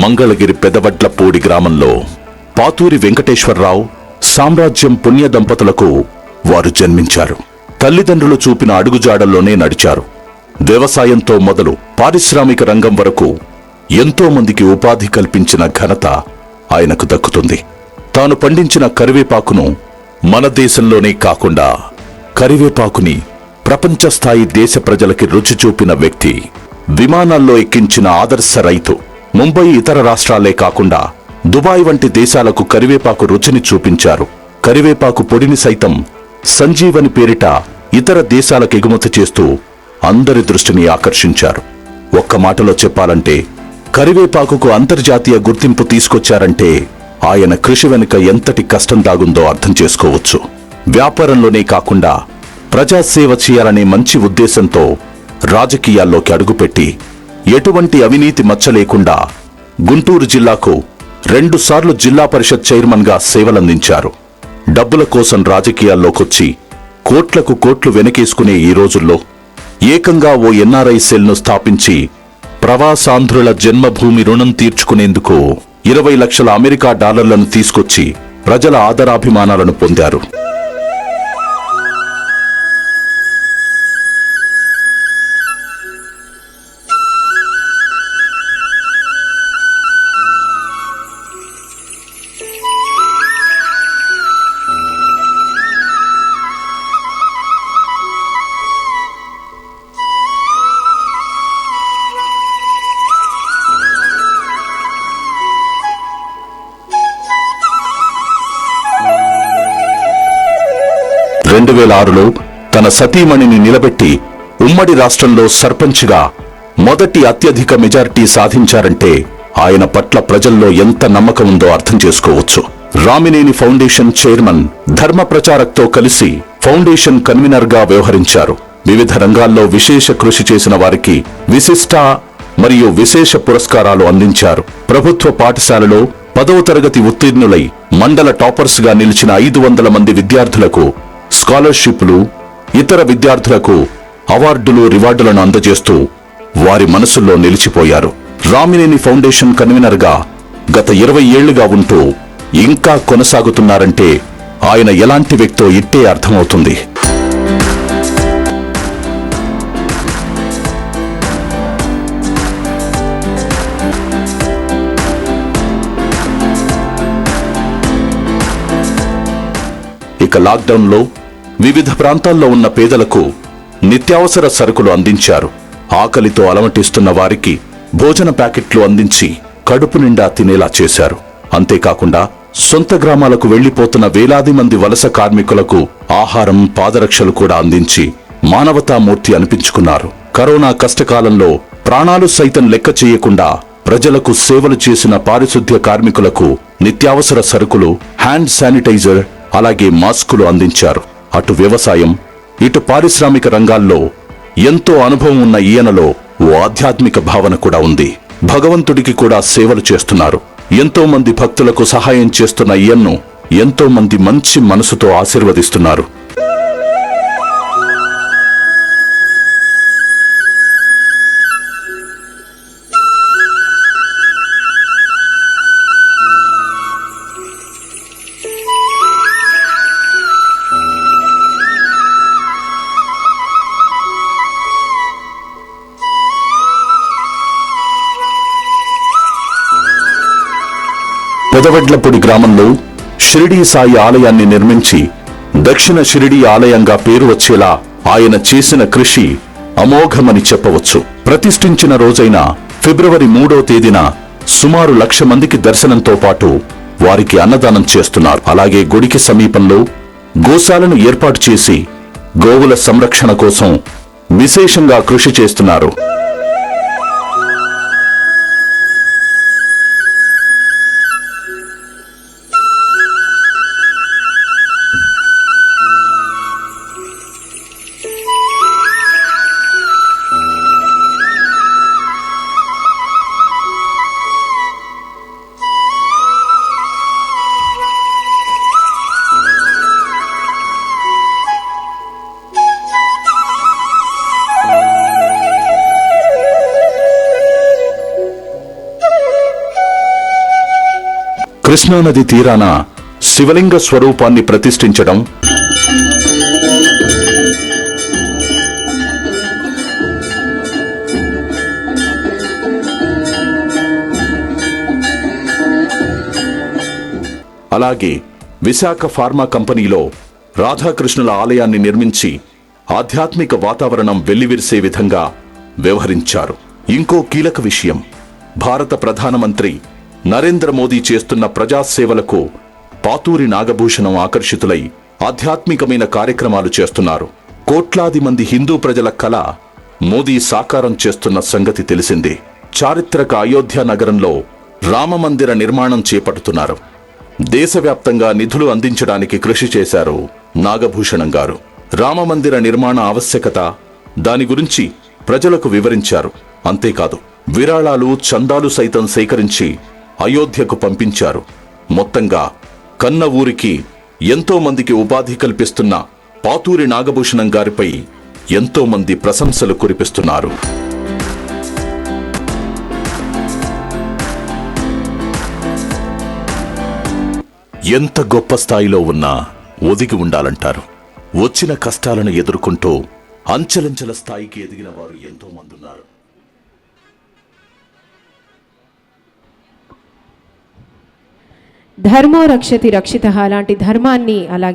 మంగళగిరి పెదవడ్లపూడి గ్రామంలో పాతూరి వెంకటేశ్వరరావు సామ్రాజ్యం పుణ్య దంపతులకు వారు జన్మించారు. తల్లిదండ్రులు చూపిన అడుగుజాడల్లోనే నడిచారు. వ్యవసాయంతో మొదలు పారిశ్రామిక రంగం వరకు ఎంతో మందికి ఉపాధి కల్పించిన ఘనత ఆయనకు దక్కుతుంది. తాను పండించిన కరివేపాకును మన దేశంలోనే కాకుండా కరివేపాకుని ప్రపంచ స్థాయి దేశ ప్రజలకి రుచి చూపిన వ్యక్తి విమానాల్లో ఎక్కించిన ఆదర్శ రైతు. ముంబై ఇతర రాష్ట్రాలే కాకుండా దుబాయ్ వంటి దేశాలకు కరివేపాకు రుచిని చూపించారు. కరివేపాకు పొడిని సైతం సంజీవని పేరిట ఇతర దేశాలకు ఎగుమతి చేస్తూ అందరి దృష్టిని ఆకర్షించారు. ఒక్క మాటలో చెప్పాలంటే కరివేపాకుకు అంతర్జాతీయ గుర్తింపు తీసుకొచ్చారంటే ఆయన కృషి వెనుక ఎంతటి కష్టం దాగుందో అర్థం చేసుకోవచ్చు. వ్యాపారంలోనే కాకుండా ప్రజాసేవ చేయాలనే మంచి ఉద్దేశంతో రాజకీయాల్లోకి అడుగుపెట్టి ఎటువంటి అవినీతి మచ్చ లేకుండా గుంటూరు జిల్లాకు రెండుసార్లు జిల్లా పరిషత్ చైర్మన్గా సేవలందించారు. డబ్బుల కోసం రాజకీయాల్లోకొచ్చి కోట్లకు కోట్లు వెనకేసుకునే ఈ రోజుల్లో ఏకంగా ఓ ఎన్ఆర్ఐ సెల్ను స్థాపించి ప్రవాసాంధ్రుల జన్మభూమి రుణం తీర్చుకునేందుకు ఇరవై లక్షల అమెరికా డాలర్లను తీసుకొచ్చి ప్రజల ఆదరాభిమానాలను పొందారు. రెండు వేల ఆరులో తన సతీమణిని నిలబెట్టి ఉమ్మడి రాష్ట్రంలో సర్పంచ్గా మొదటి అత్యధిక మెజారిటీ సాధించారంటే ఆయన పట్ల ప్రజల్లో ఎంత నమ్మకం ఉందో అర్థం చేసుకోవచ్చు. రామినేని ఫౌండేషన్ చైర్మన్ ధర్మ ప్రచారక్తో కలిసి ఫౌండేషన్ కన్వీనర్గా వ్యవహరించారు. వివిధ రంగాల్లో విశేష కృషి చేసిన వారికి విశిష్ట మరియు విశేష పురస్కారాలు అందించారు. ప్రభుత్వ పాఠశాలలో పదవ తరగతి ఉత్తీర్ణులై మండల టాపర్స్గా నిలిచిన ఐదు వందల మంది విద్యార్థులకు స్కాలర్షిప్లు ఇతర విద్యార్థులకు అవార్డులు రివార్డులను అందజేస్తూ వారి మనసుల్లో నిలిచిపోయారు. రామినేని ఫౌండేషన్ కన్వీనర్గా గత ఇరవై ఏళ్ళుగా ఉంటూ ఇంకా కొనసాగుతున్నారంటే ఆయన ఎలాంటి వ్యక్తో ఇట్టే అర్థమవుతుంది. ఇక లాక్డౌన్లో వివిధ ప్రాంతాల్లో ఉన్న పేదలకు నిత్యావసర సరుకులు అందించారు. ఆకలితో అలమటిస్తున్న వారికి భోజన ప్యాకెట్లు అందించి కడుపు నిండా తినేలా చేశారు. అంతేకాకుండా సొంత గ్రామాలకు వెళ్ళిపోతున్న వేలాది మంది వలస కార్మికులకు ఆహారం పాదరక్షలు కూడా అందించి మానవతామూర్తి అనిపించుకున్నారు. కరోనా కష్టకాలంలో ప్రాణాలు సైతం లెక్క చేయకుండా ప్రజలకు సేవలు చేసిన పారిశుద్ధ్య కార్మికులకు నిత్యావసర సరుకులు హ్యాండ్ శానిటైజర్ అలాగే మాస్కులు అందించారు. అటు వ్యవసాయం ఇటు పారిశ్రామిక రంగాల్లో ఎంతో అనుభవం ఉన్న ఈయనలో ఓ ఆధ్యాత్మిక భావన కూడా ఉంది. భగవంతుడికి కూడా సేవలు చేస్తున్నారు. ఎంతో మంది భక్తులకు సహాయం చేస్తున్న ఈయన్ను ఎంతో మంది మంచి మనసుతో ఆశీర్వదిస్తున్నారు. పెదవెడ్లపూడి గ్రామంలో షిరిడీ సాయి ఆలయాన్ని నిర్మించి దక్షిణ షిరిడీ ఆలయంగా పేరు వచ్చేలా ఆయన చేసిన కృషి అమోఘమని చెప్పవచ్చు. ప్రతిష్ఠించిన రోజైన ఫిబ్రవరి మూడో తేదీన సుమారు లక్ష మందికి దర్శనంతో పాటు వారికి అన్నదానం చేస్తున్నారు. అలాగే గుడికి సమీపంలో గోశాలను ఏర్పాటు చేసి గోవుల సంరక్షణ కోసం విశేషంగా కృషి చేస్తున్నారు. కృష్ణానది తీరాన శివలింగ స్వరూపాన్ని ప్రతిష్ఠించడం అలాగే విశాఖ ఫార్మా కంపెనీలో రాధాకృష్ణుల ఆలయాన్ని నిర్మించి ఆధ్యాత్మిక వాతావరణం వెల్లివిరిసే విధంగా వ్యవహరించారు. ఇంకో కీలక విషయం భారత ప్రధానమంత్రి నరేంద్ర మోదీ చేస్తున్న ప్రజాసేవలకు పాతూరి నాగభూషణం ఆకర్షితులై ఆధ్యాత్మికమైన కార్యక్రమాలు చేస్తున్నారు. కోట్లాది మంది హిందూ ప్రజల కళ మోదీ సాకారం చేస్తున్న సంగతి తెలిసిందే. చారిత్రక అయోధ్య నగరంలో రామమందిర నిర్మాణం చేపడుతున్నారు. దేశవ్యాప్తంగా నిధులు అందించడానికి కృషి చేశారు నాగభూషణం గారు. రామమందిర నిర్మాణ ఆవశ్యకత దాని గురించి ప్రజలకు వివరించారు. అంతేకాదు విరాళాలు చందాలు సైతం సేకరించి అయోధ్యకు పంపించారు. మొత్తంగా కన్న ఊరికి ఎంతోమందికి ఉపాధి కల్పిస్తున్న పాతూరి నాగభూషణం గారిపై ఎంతో మంది ప్రశంసలు కురిపిస్తున్నారు. ఎంత గొప్ప స్థాయిలో ఉన్నా ఒదిగి ఉండాలంటారు? వచ్చిన కష్టాలను ఎదుర్కొంటూ అంచెలంచెల స్థాయికి ఎదిగిన వారు ఎంతోమంది ఉన్నారు. ధర్మో రక్షతి రక్షిత లాంటి ధర్మాన్ని అలాగే